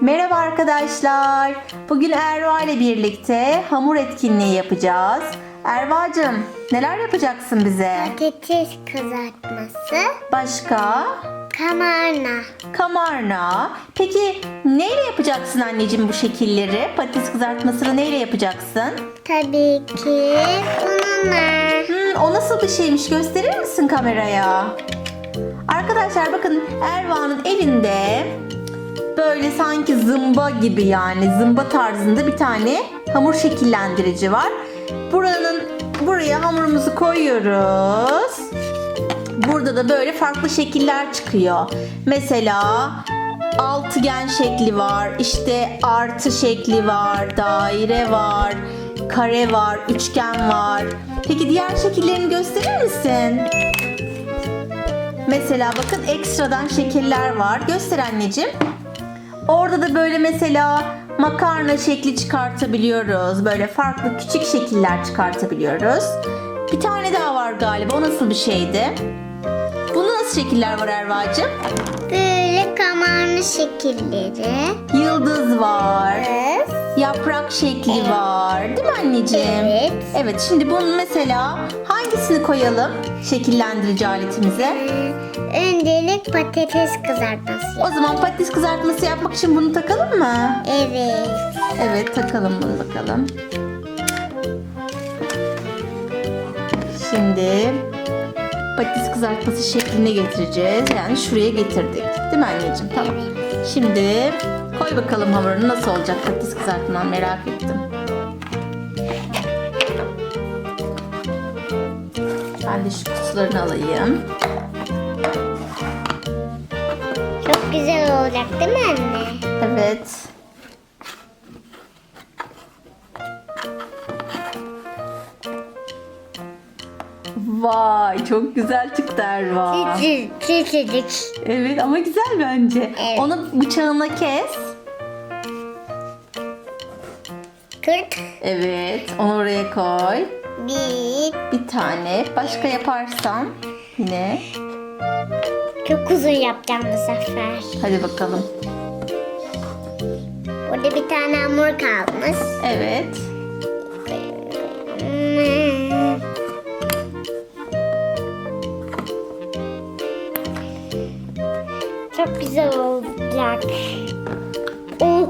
Merhaba arkadaşlar. Bugün Erva ile birlikte hamur etkinliği yapacağız. Erva'cığım neler yapacaksın bize? Patates kızartması, Başka? kamarna, Kamarna. Peki neyle yapacaksın anneciğim bu şekilleri? Patates kızartmasını neyle yapacaksın? tabii ki bununla. Hmm, o nasıl bir şeymiş gösterir misin kameraya? Arkadaşlar bakın Erva'nın elinde böyle sanki zımba gibi yani zımba tarzında bir tane hamur şekillendirici var. Buranın buraya hamurumuzu koyuyoruz. Burada da böyle farklı şekiller çıkıyor. Mesela altıgen şekli var, işte artı şekli var, daire var, kare var, üçgen var. Peki diğer şekillerini gösterir misin? Mesela bakın ekstradan şekiller var. Göster anneciğim. Orada da böyle mesela makarna şekli çıkartabiliyoruz. Böyle farklı küçük şekiller çıkartabiliyoruz. Bir tane daha var galiba. O nasıl bir şeydi? Bunda nasıl şekiller var Erva'cığım? Böyle kamarna şekilleri. Yıldız var. Kız. Yaprak şekli var. Değil mi anneciğim? Evet. Evet şimdi bunun mesela hangisini koyalım şekillendirici aletimize? Öncelik patates kızartması. O zaman patates kızartması yapmak için bunu takalım mı? Evet. Evet takalım bunu bakalım. Şimdi patates kızartması şekline getireceğiz. Yani şuraya getirdik. Değil mi anneciğim? Tamam. Şimdi koy bakalım hamurunu nasıl olacak patates kızartman merak ettim. Ben de şu kutularını alayım. Çok güzel olacak değil mi anne? Evet. Vay çok güzel çıktı Erva. Küçücük. Evet ama güzel bence. Evet. Onu bıçağına kes. Evet onu oraya koy. Bir. Bir tane. Başka yaparsan yine. Çok uzun yapacağım bu sefer. Hadi bakalım. Burada bir tane hamur kalmış. Evet. Çok güzel olacak.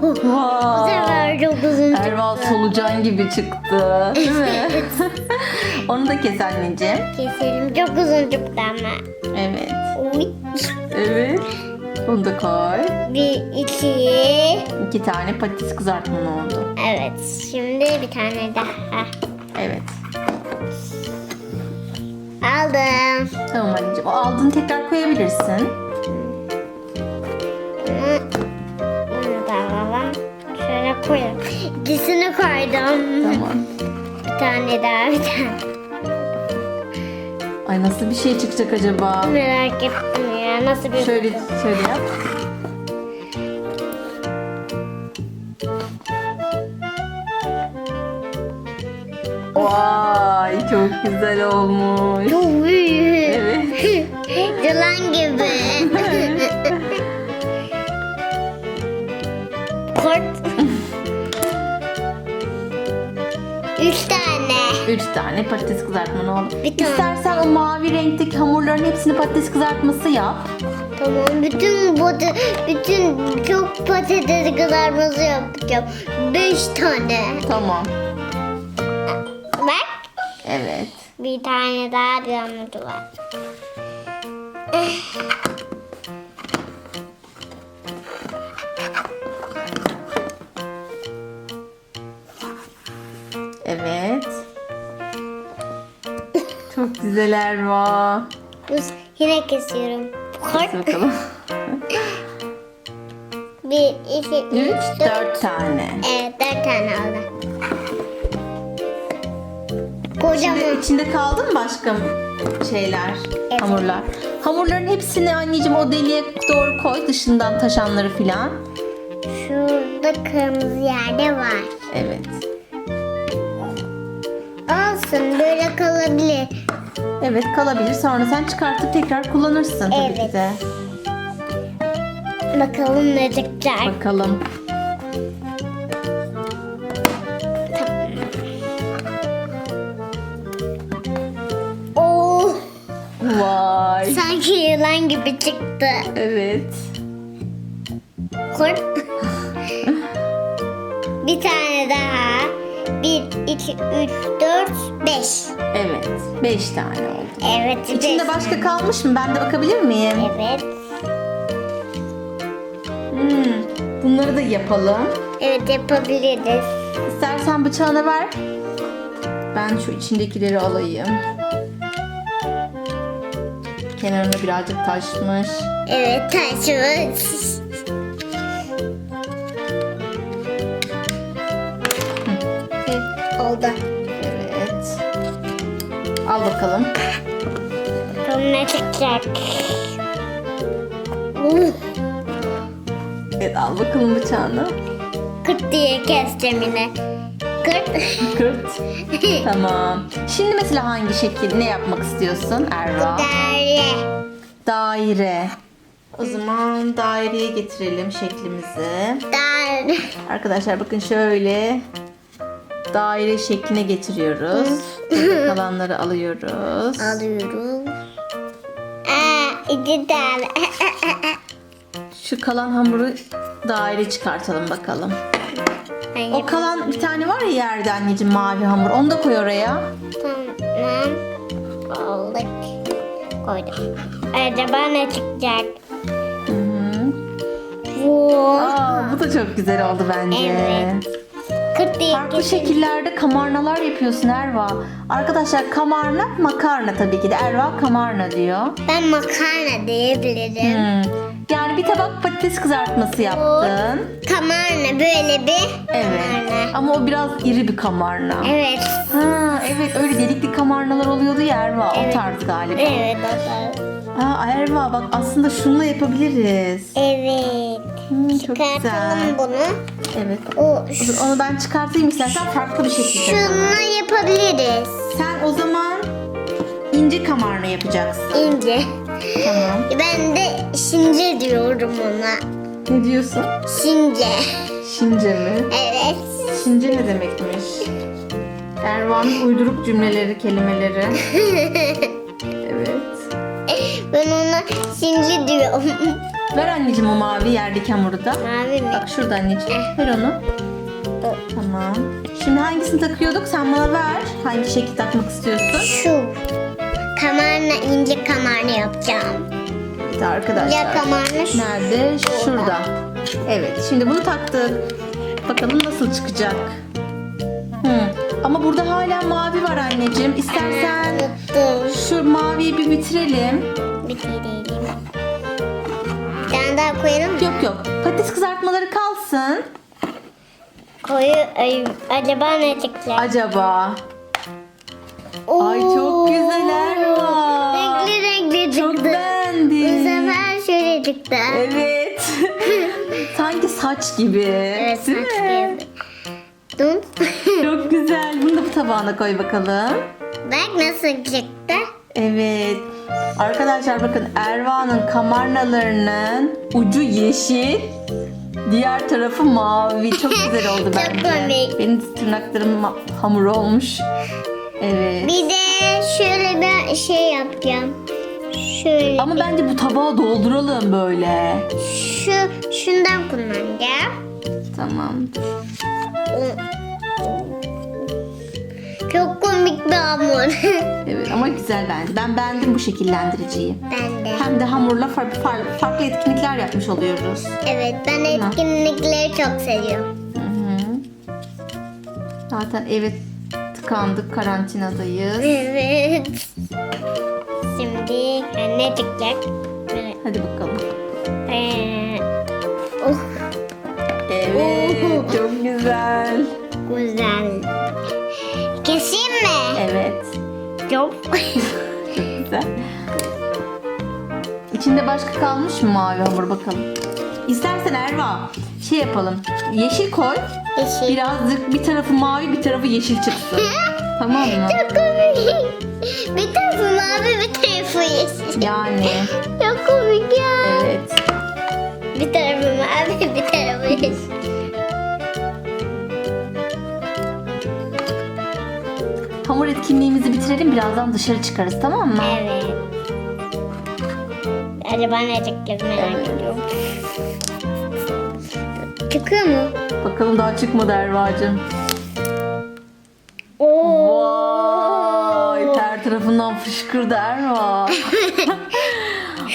Vay. sefer çok uzun Erva çıktı. solucan gibi çıktı. Değil mi? Onu da kes anneciğim. Keselim. Çok uzun çıktı ama. Evet. Oy. Evet. Bunu da koy. Bir, iki. İki tane patates kızartman oldu. Evet. Şimdi bir tane daha. Evet. Aldım. Tamam anneciğim. O aldığını tekrar koyabilirsin. Koyalım. İkisini koydum. Tamam. Bir tane daha bir tane. Ay nasıl bir şey çıkacak acaba? Merak ettim ya. Nasıl bir... Şöyle şöyle yap. Vay çok güzel olmuş. Çok büyük. Evet. Yılan gibi. Üç tane. Üç tane patates kızartman oldu. Bir tane. İstersen o mavi renkteki hamurların hepsini patates kızartması yap. Tamam bütün botu, bütün çok patates kızartması yapacağım. Beş tane. Tamam. Bak. Evet. Bir tane daha bir hamur var. Güzel Erva. Bu yine kesiyorum. Kurt. bakalım. Bir, iki, üç, Üç, dört. dört tane. Evet dört tane oldu. Kocaman. İçinde, içinde kaldı mı başka şeyler, Evet. hamurlar? Hamurların hepsini anneciğim o deliğe doğru koy dışından taşanları filan. Şurada kırmızı yerde var. Evet. Olsun böyle kalabilir. Evet kalabilir sonra sen çıkartıp tekrar kullanırsın tabii ki Evet. de. Bakalım ne çıkacak. Bakalım. Oo, Vay. sanki yılan gibi çıktı. Evet. Kurt. Bir tane daha. Bir, iki, üç, dört, beş. Evet. Beş tane oldu. Evet. İçinde beş başka kalmış mı? Ben de bakabilir miyim? Evet. Hmm, Bunları da yapalım. Evet yapabiliriz. İstersen bıçağını ver. Ben şu içindekileri alayım. Kenarına birazcık taşmış. Evet taşımız. Bakalım. Bakalım ne çıkacak. Evet al bakalım bıçağını. Kırt diye keseceğim yine. Kırt. Kırt. tamam. Şimdi mesela hangi şekil ne yapmak istiyorsun Erva? Daire. Daire. O zaman daireye getirelim şeklimizi. Daire. Arkadaşlar bakın şöyle daire şekline getiriyoruz. Burada kalanları alıyoruz. Alıyoruz. Aa, iki tane. Şu kalan hamuru daire çıkartalım bakalım. O kalan bir tane var ya yerde anneciğim mavi hamur. Onu da koy oraya. Tamam. Aldık. Koydum. Acaba ne çıkacak? Hı hı. Aa, bu da çok güzel oldu bence. Evet. Kırt diye Farklı kesin. şekillerde kamarnalar yapıyorsun Erva. Arkadaşlar kamarna makarna tabii ki de. Erva kamarna diyor. Ben makarna diyebilirim. Hmm. Yani bir tabak patates kızartması yaptın. Kamarna böyle bir Evet. kamarna. Ama o biraz iri bir kamarna. Evet. Ha, evet öyle delikli kamarnalar oluyordu ya Erva. O Evet. tarz galiba. Evet o da. Aa, Erva bak aslında şununla yapabiliriz. Evet. Hmm, çok güzel. Çıkartalım bunu. Evet. O O- Onu ben çıkartayım istersen farklı bir şekilde. şunu yapabiliriz. Sen o zaman ince kamarna yapacaksın. İnce. Tamam. Ben de şince diyorum ona. Ne diyorsun? Şince. Şince mi? Evet. Şince ne demekmiş? Ervan'ın uyduruk cümleleri, kelimeleri. Ben ona şince diyorum. Ver anneciğim o mavi yerdeki hamuru da. Mavi mi? Bak şurada anneciğim. Ver onu. Tamam. Şimdi hangisini takıyorduk? Sen bana ver. Hangi şekil takmak istiyorsun? Şu. Kamarna ince kamarna yapacağım. Evet arkadaşlar. İnce kamarna şu. Nerede? Şurada. Evet. Şimdi bunu taktık. Bakalım nasıl çıkacak. Hı. Ama burada hala mavi var anneciğim. İstersen şu maviyi bir bitirelim. Bitirelim. Bir tane daha koyalım mı? Yok yok. Patates kızartmaları kalsın. Koyu ay, acaba ne çıkacak? Acaba. Ay çok güzel Erva. Renkli renkli çıktı. Çok Bu beğendim. sefer şöyle çıktı. Evet. Sanki saç gibi. Evet Değil saç mi? gibi. Dun. Çok güzel. Bunu da bu tabağına koy bakalım. Bak nasıl çıktı. Evet. Arkadaşlar bakın Erva'nın kamarnalarının ucu yeşil. Diğer tarafı mavi. Çok güzel oldu Çok bence. komik. Benim tırnaklarım ma- hamur olmuş. Evet. Bir de şöyle bir şey yapacağım. Şöyle. Ama bence bu tabağı dolduralım böyle. Şu şundan kullanacağım. Tamam. Çok komik bir hamur. Evet ama güzel bence. Ben beğendim bu şekillendiriciyi. ben de. Hem de hamurla farklı, farklı, etkinlikler yapmış oluyoruz. Evet ben etkinlikleri çok seviyorum. Hı hı. Zaten eve tıkandık, karantinadayız. Evet. Şimdi ne çıkacak? Hadi bakalım. ee, oh Evet, çok güzel. güzel. Çok güzel. İçinde başka kalmış mı mavi hamur bakalım. İstersen Erva şey yapalım. Yeşil koy. Yeşil. Birazcık bir tarafı mavi bir tarafı yeşil çıksın. tamam mı? Çok komik. Bir tarafı mavi bir tarafı yeşil. Yani Çok komik ya. evet. Bir tarafı mavi bir tarafı yeşil. Hamur etkinliğimizi bitirelim birazdan dışarı çıkarız tamam mı? Evet. Acaba ne çıkacak merak ediyorum. Çıkıyor mu? Bakalım daha çıkmadı Erva'cığım. Oo. Vay her tarafından fışkırdı Erva.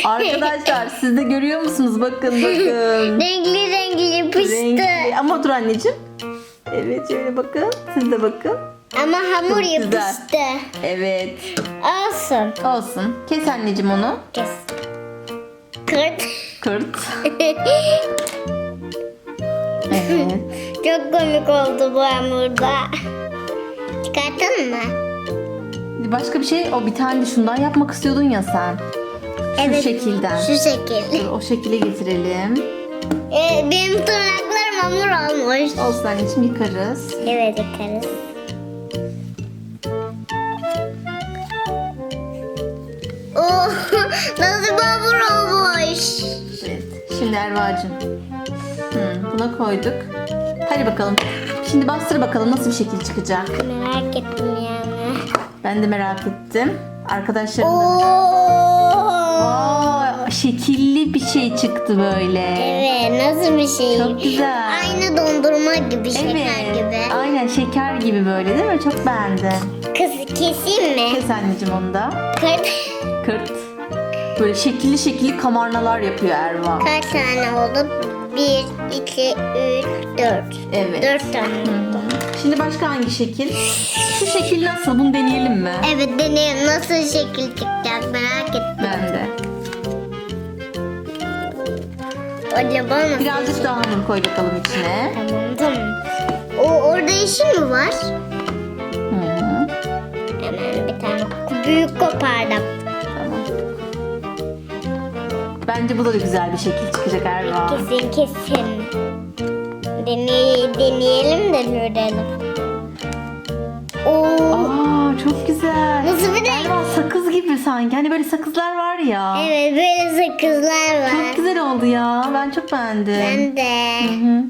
Arkadaşlar siz de görüyor musunuz? Bakın bakın. Renkli renkli yapıştı. Renkli. Ama dur anneciğim. Evet şöyle bakın. Siz de bakın. Ama hamur Çok güzel. yapıştı. Evet. Olsun. Olsun. Kes anneciğim onu. Kes. Kırt. Kırt. Evet. Çok komik oldu bu hamurda. Çıkartalım mı? Başka bir şey o bir tane de şundan yapmak istiyordun ya sen. Şu şekilden. Şu şekil. Dur, o şekilde getirelim. Ee, benim tırnaklarım hamur olmuş. Olsun anneciğim yıkarız. Evet yıkarız. Nasıl bir hamur olmuş? Evet. Şimdi Erva'cığım. Hı, buna koyduk. Hadi bakalım. Şimdi bastır bakalım nasıl bir şekil çıkacak. Merak ettim yani. Ben de merak ettim. Arkadaşlarım da. Oo. Şekilli bir şey çıktı böyle. Evet nasıl bir şey? Çok güzel. Aynı dondurma gibi, şeker Evet. gibi. Aynen şeker gibi böyle değil mi? Çok beğendim. Kız keseyim mi? Kes anneciğim onu da. Kırt. Kırt. Böyle şekilli şekilli kamarnalar yapıyor Erva. Kaç tane oldu? Bir, iki, üç, dört. Evet. Dört tane oldu. Şimdi başka hangi şekil? Şu şekil nasıl? Bunu deneyelim mi? Evet deneyelim nasıl şekil çıkacak merak ettim. Ben de. Acaba nasıl? Birazcık daha hamur koy bakalım içine. Tamam tamam. O orada yeşil mi var? Hı hı. Hemen bir tane büyük kopardım. Bence bu da güzel bir şekil çıkacak Erva. Kesin kesin. Deney, deneyelim de görelim. Oo, Aa çok güzel. Nasıl bir renk? Erva sakız gibi sanki. Hani böyle sakızlar var ya. evet böyle sakızlar var. Çok güzel oldu ya. Ben çok beğendim. Ben de. Hı hı.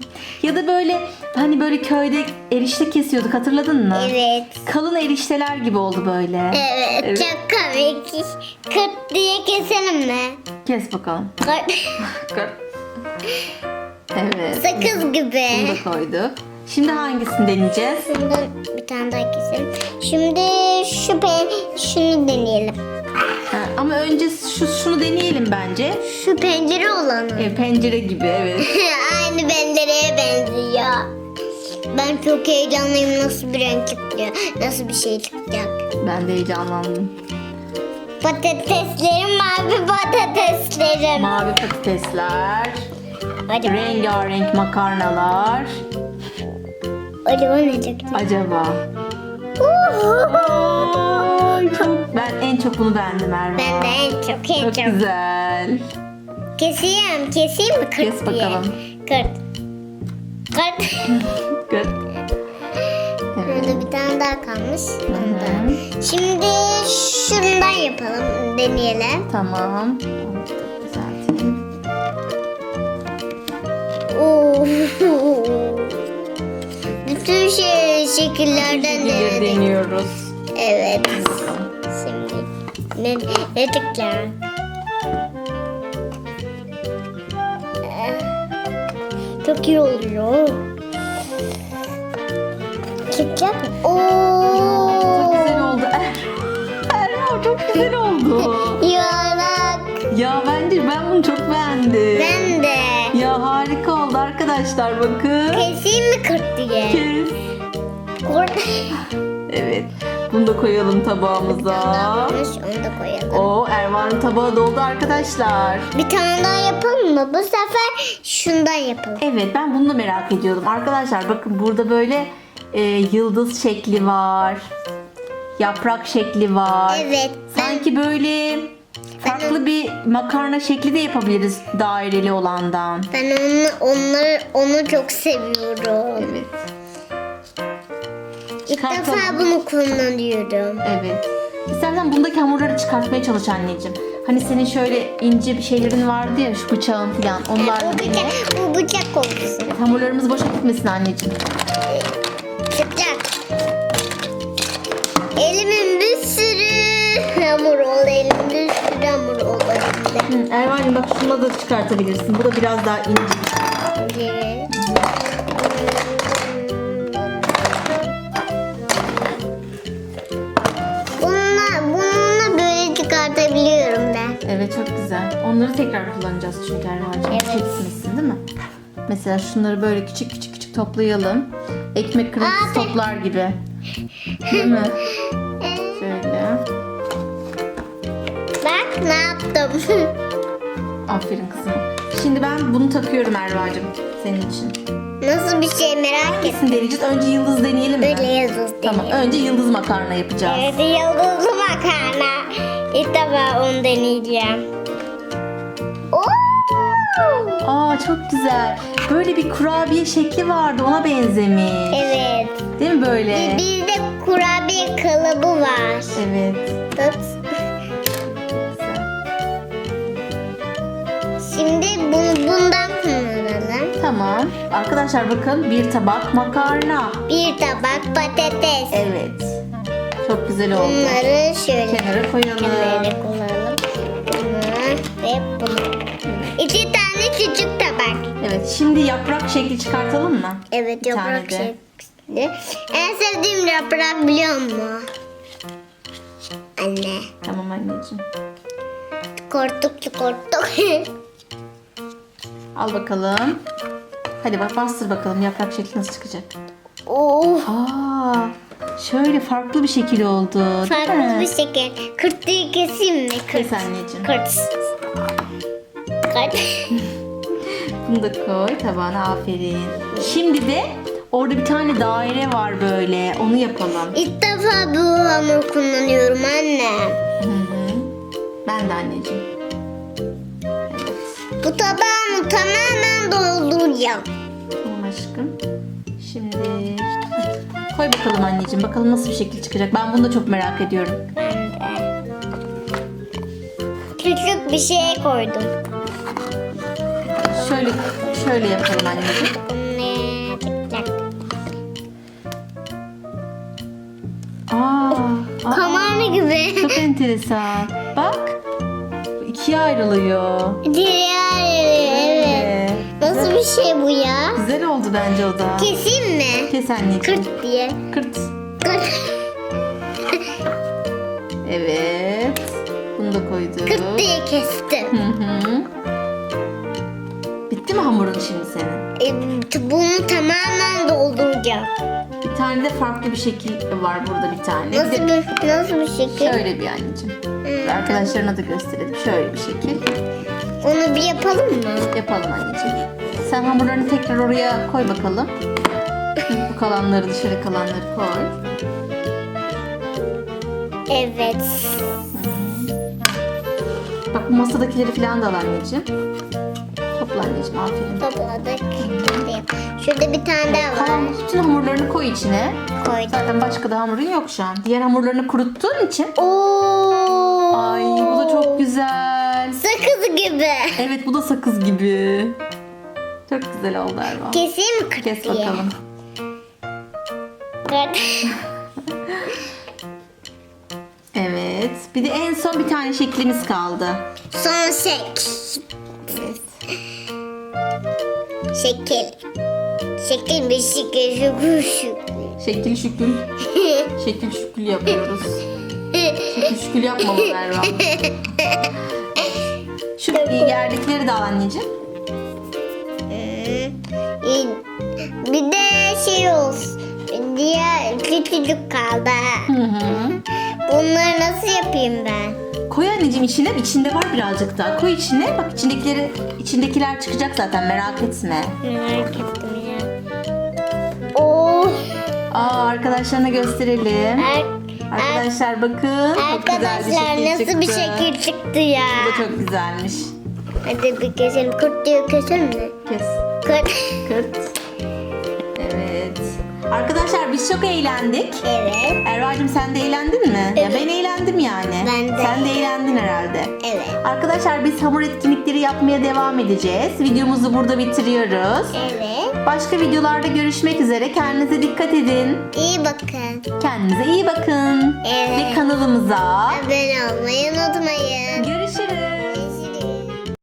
Ya da böyle hani böyle köyde erişte kesiyorduk hatırladın mı? Evet. Kalın erişteler gibi oldu böyle. Evet, Evet. çok komik. Kırt diye keselim mi? Kes bakalım. Kırt. Evet. Sakız gibi. Bunu da koyduk. Şimdi hangisini deneyeceğiz? Şundan bir tane daha keselim. Şimdi şu pen, şunu deneyelim. Ha, ama önce şu şunu deneyelim bence. Şu pencere olanı. E, pencere gibi evet. Aynı pencereye benziyor. Ben çok heyecanlıyım nasıl bir renk çıkacak, nasıl bir şey çıkacak. Ben de heyecanlandım. Patateslerim mavi patateslerim. Mavi patatesler, Acaba, rengarenk makarnalar. acaba ne çıkacak? Acaba? Ay, çok, ben en çok bunu beğendim Erva. ben de en çok en Çok çok. güzel. Keseyim, keseyim mi kırt Kes diye? bakalım. Kırt. Kırt. Good. Evet. Burada bir tane daha kalmış. Ondan. Şimdi şundan yapalım, deneyelim. Tamam. Oo. Bütün şey şekillerden Şekilleri denedik. deniyoruz. Evet. Şimdi ne, ne tıklar? Çok iyi oluyor. Çıkacak? Oo. Çok güzel oldu. Erva çok güzel oldu. Yuvarlak. ya bence ben bunu çok beğendim. Ben de. Ya harika oldu arkadaşlar bakın. Keseyim mi kırt diye? Kes. Kurt. Evet. Bunu da koyalım tabağımıza. Olmuş, Onu da koyalım. O Ervan'ın tabağı doldu arkadaşlar. Bir tane daha yapalım mı? Bu sefer şundan yapalım. Evet ben bunu da merak ediyordum. Arkadaşlar bakın burada böyle e, yıldız şekli var. Yaprak şekli var. Evet. Ben, Sanki böyle farklı bir makarna şekli de yapabiliriz daireli olandan. ben onu, onları, onu çok seviyorum. Evet. İlk defa bunu kullanıyorum. Evet. İstersen bundaki hamurları çıkartmaya çalış anneciğim. Hani senin şöyle ince bir şeylerin vardı ya şu bıçağın falan. Onlarla Bu bıçak, bu bıçak olsun. Hamurlarımız boşa gitmesin anneciğim. Hamur oldu. Elimin bir sürü hamur oldu. Hı, Ervan'cığım bak şunu da çıkartabilirsin. Bu da biraz daha ince. Evet. Bununla, bununla böyle çıkartabiliyorum ben. Evet çok güzel. Onları tekrar kullanacağız çünkü Ervan'cığım. Evet. Çekmesin değil mi? Mesela şunları böyle küçük küçük küçük toplayalım. Ekmek kırıntısı toplar gibi. Değil mi? Aferin kızım. Şimdi ben bunu takıyorum Erva'cığım senin için. Nasıl bir şey merak ettim. Kesin deneyeceğiz. Önce yıldız deneyelim mi? Böyle yıldız Tamam. Önce yıldız makarna yapacağız. Evet yıldızlı makarna. İlk defa onu deneyeceğim. Oo! Aa çok güzel. Böyle bir kurabiye şekli vardı. Ona benzemiş. Evet. Değil mi böyle? Bizde kurabiye kalıbı var. Evet. Tut. Şimdi bunu bundan kullanalım. Tamam. Arkadaşlar bakın bir tabak makarna. Bir tabak patates. Evet. Çok güzel oldu. Bunları şöyle Kenara koyalım. kenara kullanalım. Bunu ve bunu. İki tane küçük tabak. Evet. Şimdi yaprak şekli çıkartalım mı? Evet Bir tane yaprak de. şekli. En sevdiğim yaprak biliyor musun? Anne. Tamam anneciğim. Korktuk korktuk. Al bakalım. Hadi bak bastır bakalım yaprak şekli nasıl çıkacak. Oo. Aa, şöyle farklı bir şekil oldu. değil Farklı mi? bir şekil. Kırtığı keseyim mi? Kırt. Kes anneciğim. Kırt. Kırt. Bunu da koy tabağına aferin. Şimdi de orada bir tane daire var böyle. Onu yapalım. İlk defa bu hamur kullanıyorum anne. Hı hı. Ben de anneciğim. Bu tabağımı tamamen dolduracağım. Tamam aşkım. Şimdi koy bakalım anneciğim. Bakalım nasıl bir şekil çıkacak. Ben bunu da çok merak ediyorum. Ben de. Küçük bir şey koydum. Şöyle şöyle yapalım anneciğim. Ne çıkacak? Aa, aa, Kamarlı gibi. çok enteresan. Bak. İkiye ayrılıyor. Diğer evet. Evet. Nasıl bir şey bu ya? Güzel oldu bence o da. Keseyim mi? Kes anneciğim. Kırt diye. Kırt. Kırt, Evet. Bunu da koyduk. kırt diye kestim. Hı hı. Bitti mi hamurun şimdi senin? E, bunu tamamen dolduracağım. Bir tane de farklı bir şekil var burada bir tane. Bir Nasıl de bir nasıl bir şekil? şöyle bir anneciğim. Hmm. Arkadaşlarına da gösterelim. Şöyle bir şekil. Onu bir yapalım mı? Yapalım anneciğim. Sen hamurlarını tekrar oraya koy bakalım. Bu kalanları dışarı kalanları koy. Evet. Bak bu masadakileri falan da al anneciğim. Topla anneciğim aferin. Topladık. Şurada bir tane daha var. Kalan bütün hamurlarını koy içine. Koydum. Zaten başka da hamurun yok şu an. Diğer hamurlarını kuruttuğun için. Oo. Ay bu da çok güzel. Sakız gibi. Evet bu da sakız gibi. Çok güzel oldu Erva. Keseyim mi kırt Kes diye? bakalım. Kırt. Evet. Bir de en son bir tane şeklimiz kaldı. Son şek. Şekil. Şekil bir şekil. Şükür şükür. Şekil şükül. Şekil şükül yapıyoruz. Şekil şükül yapmamalı Erva. Şu yerdekileri de al anneciğim. Hmm. Bir de şey olsun. Diğer küçücük kaldı. Hı hı. Bunları nasıl yapayım ben? Koy anneciğim içine. İçinde var birazcık daha. Koy içine. Bak içindekileri, içindekiler çıkacak zaten merak etme. Merak ettim. Aa arkadaşlarına gösterelim. Er- Arkadaşlar bakın. Arkadaşlar bir nasıl bir çıktı. şekil çıktı ya? Bu da çok güzelmiş. Hadi bir keselim. Kurt diye keselim mi? Kes. Kurt. Kırt. Arkadaşlar biz çok eğlendik. Evet. Erva'cığım sen de eğlendin mi? Ya Evet. ben eğlendim yani. Ben de. Sen de eğlendin herhalde. Evet. Arkadaşlar biz hamur etkinlikleri yapmaya devam edeceğiz. Videomuzu burada bitiriyoruz. Evet. Başka videolarda görüşmek üzere. Kendinize dikkat edin. İyi bakın. Kendinize iyi bakın. Evet. Ve kanalımıza Abone olmayı unutmayın.